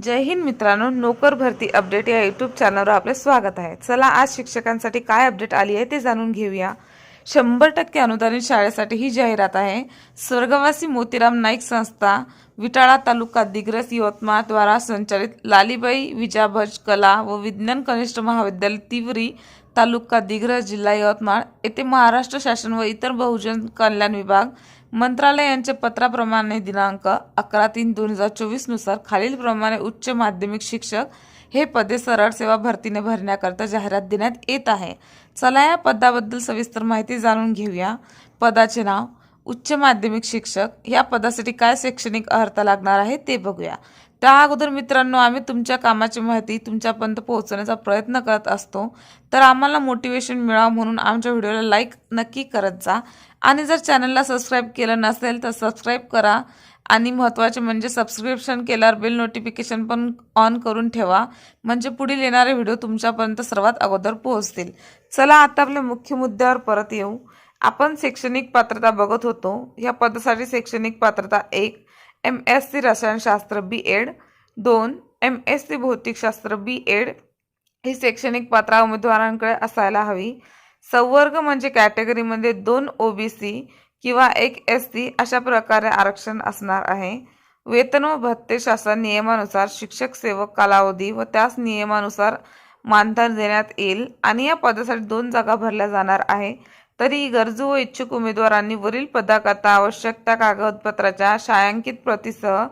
जय हिंद मित्रांनो नोकर भरती अपडेट या यूट्यूब चॅनलवर आपले स्वागत आहे. चला आज शिक्षकांसाठी काय अपडेट आली आहे ते जाणून घेऊया. शंभर टक्के अनुदानित शाळेसाठी ही जाहिरात आहे. स्वर्गवासी मोतीराम नाईक संस्था विटाळा तालुका दिग्रस यवतमाळ द्वारा संचालित लालीबाई विजाभज कला व विज्ञान कनिष्ठ महाविद्यालय तिवरी तालुका दिग्रस जिल्हा यवतमाळ येथे महाराष्ट्र शासन व इतर बहुजन कल्याण विभाग मंत्रालय यांच्या पत्राप्रमाणे दिनांक अकरा तीन दोन हजार चोवीसनुसार खालीलप्रमाणे उच्च माध्यमिक शिक्षक हे पदे सरळ सेवा भरतीने भरण्याकरता जाहिरात देण्यात येत आहे. चला या पदाबद्दल सविस्तर माहिती जाणून घेऊया. पदाचे नाव उच्च माध्यमिक शिक्षक या पदासाठी काय शैक्षणिक अर्हता लागणार आहे ते बघूया. त्या अगोदर मित्रांनो आम्ही तुमच्या कामाची माहिती तुमच्यापर्यंत पोहोचवण्याचा प्रयत्न करत असतो. तर आम्हाला मोटिवेशन मिळावं म्हणून आमच्या व्हिडिओला लाईक नक्की करत जा. आणि जर चॅनलला सबस्क्राईब केलं नसेल तर सबस्क्राईब करा. आणि महत्त्वाचे म्हणजे सबस्क्रिप्शन केल्यावर बेल नोटिफिकेशन पण ऑन करून ठेवा. म्हणजे पुढील येणारे व्हिडिओ तुमच्यापर्यंत सर्वात अगोदर पोहोचतील. चला आता आपल्या मुख्य मुद्द्यावर परत येऊ. आपण शैक्षणिक पात्रता बघत होतो. ह्या पदासाठी शैक्षणिक पात्रता एक एम एस सी रसायनशास्त्र बी एड दोन एम एस सी भौतिकशास्त्र बी एड ही शैक्षणिक पात्रा उमेदवारांकडे असायला हवी. संवर्ग म्हणजे कॅटेगरीमध्ये दोन ओ बी सी किंवा एक एस सी अशा प्रकारे आरक्षण असणार आहे. वेतन व भत्ते शासन नियमानुसार शिक्षक सेवक कालावधी व त्याच नियमानुसार मानधन देण्यात येईल आणि या पदासाठी दोन जागा भरल्या जाणार आहे. तरी गरजू व इच्छुक उमेदवारांनी वरील पदाकरता आवश्यक त्या कागदपत्राच्या छायांकित प्रतीसह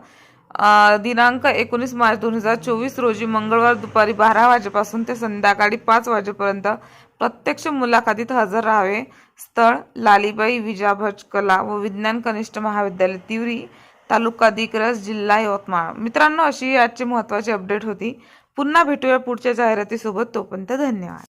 दिनांक एकोणीस मार्च दोन हजार चोवीस रोजी मंगळवार दुपारी बारा वाजेपासून ते संध्याकाळी पाच वाजेपर्यंत प्रत्यक्ष मुलाखतीत हजर राहावे. स्थळ लालीबाई विजाभज कला व विज्ञान कनिष्ठ महाविद्यालय तिवरी तालुका दिग्रस जिल्हा यवतमाळ. मित्रांनो अशी आजची महत्त्वाची अपडेट होती. पुन्हा भेटूया पुढच्या जाहिरातीसोबत. तोपर्यंत धन्यवाद.